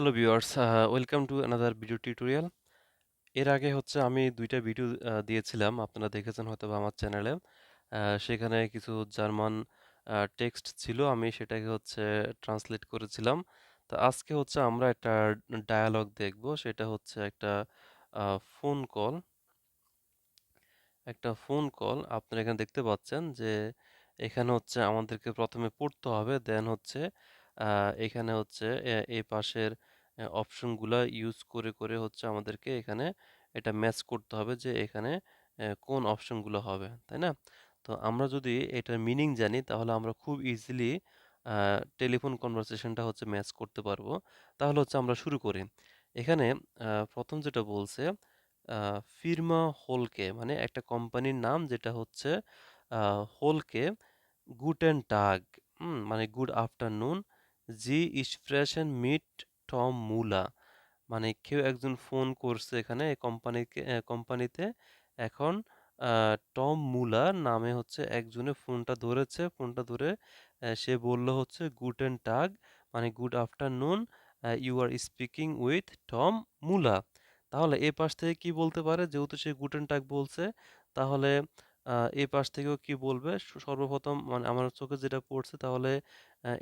Hello viewers welcome to another video tutorial এর আগে হচ্ছে আমি দুইটা ভিডিও দিয়েছিলাম। আপনারা দেখেছেন হয়তো আমার চ্যানেলে সেখানে কিছু জার্মান টেক্সট ছিল। আমি সেটাকে হচ্ছে ট্রান্সলেট করেছিলাম। তো আজকে হচ্ছে আমরা একটা ডায়ালগ দেখব। সেটা হচ্ছে একটা ফোন কল একটা ফোন কল আপনারা এখানে দেখতে পাচ্ছেন যে এখানে হচ্ছে আমাদেরকে প্রথমে পড়তে হবে। দেন হচ্ছে এখানে হচ্ছে এই পাশের অপশনগুলো ইউজ করে করে হচ্ছে আমাদেরকে এখানে এটা ম্যাচ করতে হবে যে এখানে কোন অপশনগুলো হবে তাই না? তো আমরা যদি এটার মিনিং জানি তাহলে আমরা খুব ইজিলি টেলিফোন কনভারসেশনটা হচ্ছে ম্যাচ করতে পারব। তাহলে হচ্ছে আমরা শুরু করি। এখানে প্রথম যেটা বলছে ফিরমা হোলকে মানে একটা কোম্পানির নাম যেটা হচ্ছে আহ, গুড অ্যান্ড টাগ মানে গুড আফটারনুন জি স্প্রেশন মিট টম মুলা মানে কেউ একজন ফোন করছে এখানে কোম্পানিকে কোম্পানিতে এখন টম মুলা নামে হচ্ছে একজনে ফোনটা ধরেছে। ফোনটা ধরে সে বলল হচ্ছে গুড গুটেন টাগ মানে good afternoon you are speaking with Tom মুলা তাহলে এ পাশ থেকে কি বলতে পারে? যেহেতু সে গুড গুটেন টাগ বলছে, তাহলে এ পাশ থেকেও কি বলবে? সর্বপ্রথম মানে আমার চোখে যেটা পড়ছে তাহলে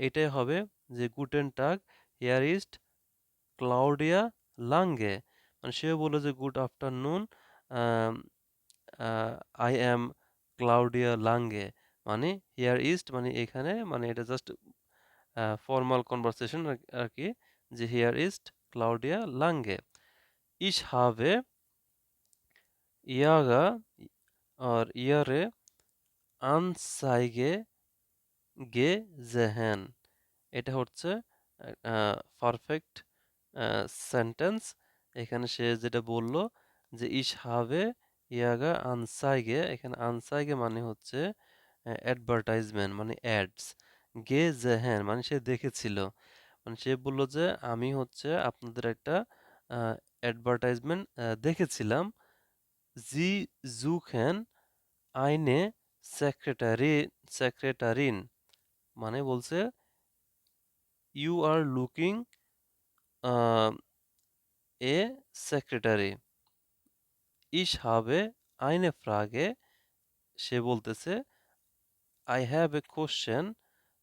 এটাই হবে যে গুটেন টাগ হিয়ার ইস্ট ক্লাউডিয়া লাঙ্গে মানে সেও বলল যে good afternoon I am Claudia Lange মানে হিয়ার ইস্ট মানে এখানে মানে এটা জাস্ট ফর্মাল কনভারসেশন আর কি যে হেয়ার ইস্ট ক্লাউডিয়া লাঙ্গে ইস হাবে, ইয়াগা আর ইয়ারে আনসাইগে গে জেহেন এটা হচ্ছে পারফেক্ট সেন্টেন্স এখানে সে যেটা বলল যে ইস হাবে ইয়াগা আনসাইগে এখানে আনসাইগে মানে হচ্ছে অ্যাডভার্টাইজমেন্ট মানে অ্যাডস গে জেহেন মানে সে দেখেছিল মানে সে বলল যে আমি হচ্ছে আপনাদের একটা অ্যাডভার্টাইজমেন্ট দেখেছিলাম জি জুখেন আইনে সেক্রেটারি সেক্রেটারিন মানে বলছে you are looking a secretary ইস হাবে আইনে ফ্রাগে সে বলতেছে আই হ্যাভ এ কোশ্চেন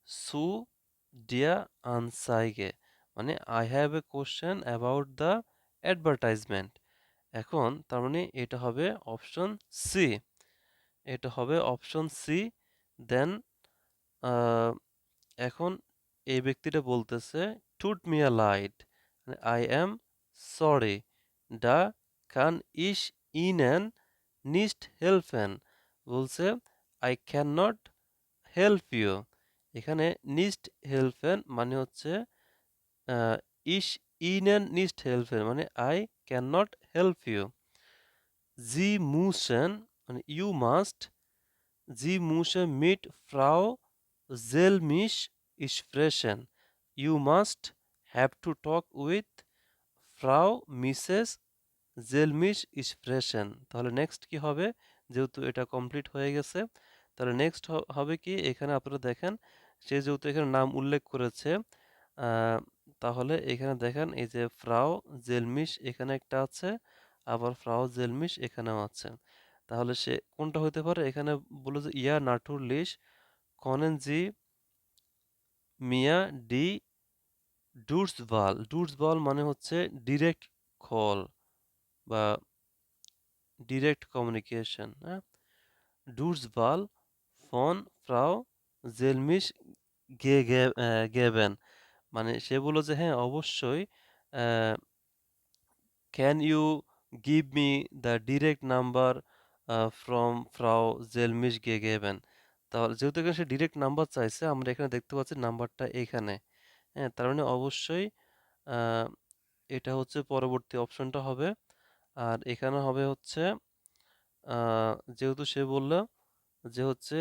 সু ডিয়া আনসাইগে। মানে I have a question about the advertisement এখন তার মানে এটা হবে অপশন সি এটা হবে অপশন সি দেন এখন এই ব্যক্তিটা বলতেছে টুট মি আ লাইট আই অ্যাম সরি ডা কান ইস ইন অ্যান নিস্ট হেল্পেন বলছে I can not help you এখানে নিস্ট হেল্পেন মানে হচ্ছে ইস ইন অ্যান নিস্ট হেল্পেন মানে I can not help you জি মুসেন মানে ইউ মাস্ট জি মুসে মিট ফ্রাও জেলমিশ sprechen. You must have to talk with ফ্রাও মিসেস জেলমিশ sprechen. তাহলে নেক্সট কি হবে যেহেতু এটা কমপ্লিট হয়ে গেছে, তাহলে নেক্সট হবে কি এখানে আপনারা দেখেন, সে যেহেতু এখানে নাম উল্লেখ করেছে তাহলে এখানে দেখেন এই যে ফ্রাও জেলমিশ এখানে একটা আছে, আবার ফ্রাও জেলমিশ এখানেও আছে। তাহলে সে কোনটা হতে পারে? এখানে বলে যে ইয়া নাটুর লিশ কনেন জি মিয়া ডি ডুর্সবাল ডুর্সবাল মানে হচ্ছে ডিরেক্ট কল বা ডিরেক্ট কমিউনিকেশন হ্যাঁ? ডুর্সবাল ফোন, ফ্রাও, জেলমিশ গে গেবেন। মানে সে বলল যে হ্যাঁ অবশ্যই can you give me the direct number from Frau জেলমিশ গে গেবেন তাহলে যেহেতু এখানে সে ডিরেক্ট নাম্বার চাইছে, আমরা এখানে দেখতে পাচ্ছি নাম্বারটা এখানে। হ্যাঁ তার মানে অবশ্যই এটা হচ্ছে পরবর্তী অপশনটা হবে। আর এখানে হবে হচ্ছে যেহেতু সে বলল যে হচ্ছে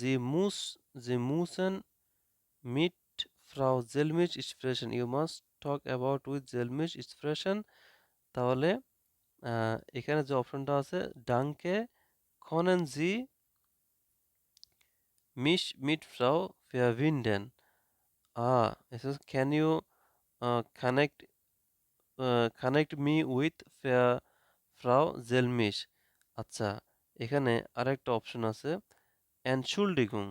জি মুস জি মুসেন মিট ফ্রাউ জেলমিশ স্প্রেশন you must talk about with জেলমিশ স্প্রেশন তাহলে এখানে যে অপশনটা আছে ডাঙ্কে খনেন জি মিশ মিট es ist, can you uh, connect connect me with ফ্রাউ জেলমিশ। আচ্ছা এখানে আরেকটা অপশন আছে এনশুলডিগুং।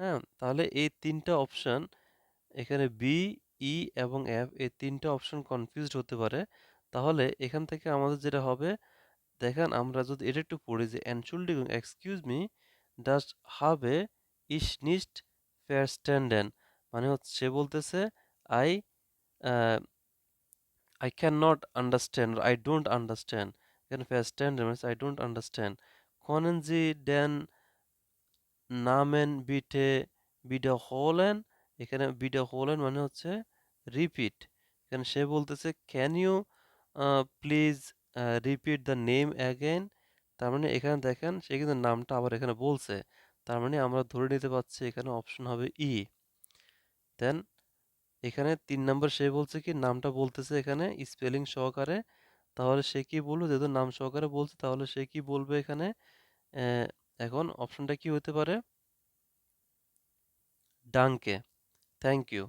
হ্যাঁ তাহলে এই তিনটা অপশন এখানে বি ই এবং এফ এই তিনটা অপশন কনফিউজড হতে পারে। তাহলে এখান থেকে আমাদের যেটা হবে, দেখেন আমরা যদি এটা একটু পড়ি যে এনশুলডিগুং এক্সকিউজ মি ডাস হাবে ইস নিস্ট ফেয়ারস্ট্যান্ডেন মানে হচ্ছে সে বলতেছে I I can not understand I don't understand এখানে ফেয়ারস্ট্যান্ডেন মানে আই ডোন্ট আন্ডারস্ট্যান্ড কনেন জি ডেন নামেন বিটে, বিডা হোলেন এখানে বিডা হোলেন মানে হচ্ছে রিপিট এখানে সে বলতেছে can you please repeat the name again তার মানে এখানে দেখেন, সে কিন্তু নামটা আবার এখানে বলছে। তার মানে আমরা ধরে নিতে পারছি এখানে অপশন হবে ই দেন এখানে তিন নম্বর সে বলছে কি, নামটা বলতেছে এখানে স্পেলিং সহকারে। তাহলে সে কি বলবে যেহেতু নাম সহকারে বলছে, তাহলে সে কি বলবে এখানে? এখন অপশনটা কি হতে পারে? ডাঙ্কে থ্যাংক ইউ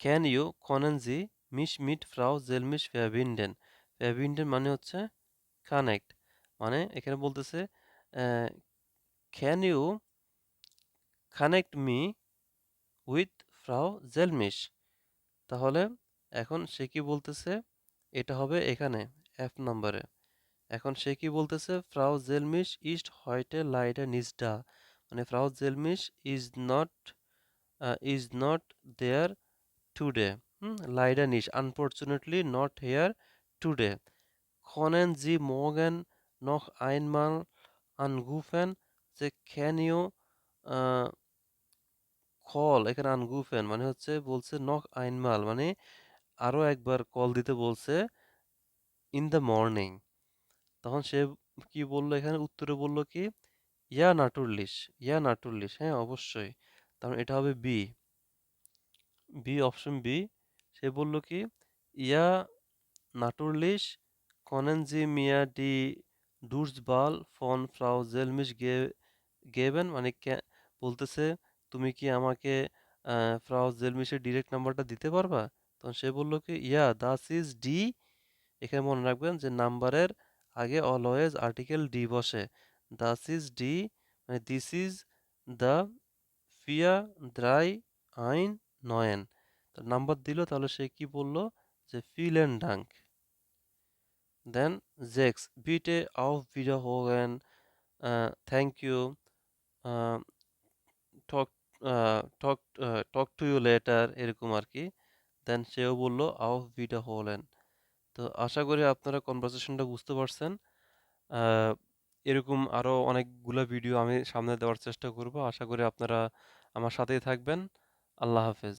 ক্যান ইউ কনেনজি মিশ মিট ফ্রাউ জেলমিশ ফ্যাবিন্ডেন ফ্যাবিন্ডেন মানে হচ্ছে কানেক্ট মানে এখানে বলতেছে can you connect me with ফ্রাউ জেলমিশ তাহলে এখন সে কি বলতেছে? এটা হবে এখানে এফ নম্বরে এখন সে কি বলতেছে? ফ্রাউ জেলমিশ ইস্ট হয়টে লাইডে নিসডা মানে ফ্রাউ জেলমিশ is not is not there today hmm লাইডা নিশ আনফর্চুনেটলি নট হেয়ার টুডে খনেন জি মোগেন নখ আইনমাল আনগুফেন যে ইউ কল এখানে আনগুফেন মানে হচ্ছে বলছে নখ আইনমাল মানে আরও একবার কল দিতে বলছে ইন দ্য মর্নিং তখন সে কি বলল এখানে উত্তরে বলল কি ইয়া নাটুরলিশ ইয়া নাটুরলিশ হ্যাঁ অবশ্যই তাহলে এটা হবে বি বি অপশন বি সে বলল কি, ইয়া নাটুরলিশ কনেন জি মিয়া ডি ডুর্সবাল ফন ফ্রাউ জেলমিশ গে, গেবেন। মানে বলতেছে, তুমি কি আমাকে ফ্রাউ জেলমিশের ডিরেক্ট নাম্বারটা দিতে পারবা? তখন সে বলল কি, ইয়া দাস ইজ ডি এখানে মনে রাখবেন যে নাম্বারের আগে অলওয়েজ আর্টিকেল ডি বসে। দাস ইজ ডি মানে দিস ইজ দ্য ফিয়া দ্রাই আইন নয়েন। নাম্বার দিল, তাহলে সে কি বলল? যে ফিল অ্যান্ড ডাঙ্ক দেন জেক্স বিটে আউফ ভিডিও হোগেন thank you talk talk talk to you later, এরকম আর কি দেন সেও বলল আউফ ভিডিও হোলেন তো আশা করি আপনারা কনভারসেশনটা বুঝতে পারছেন। এরকম আরও অনেকগুলো ভিডিও আমি সামনে দেওয়ার চেষ্টা করব। আশা করি আপনারা আমার সাথেই থাকবেন। আল্লাহ হাফেজ।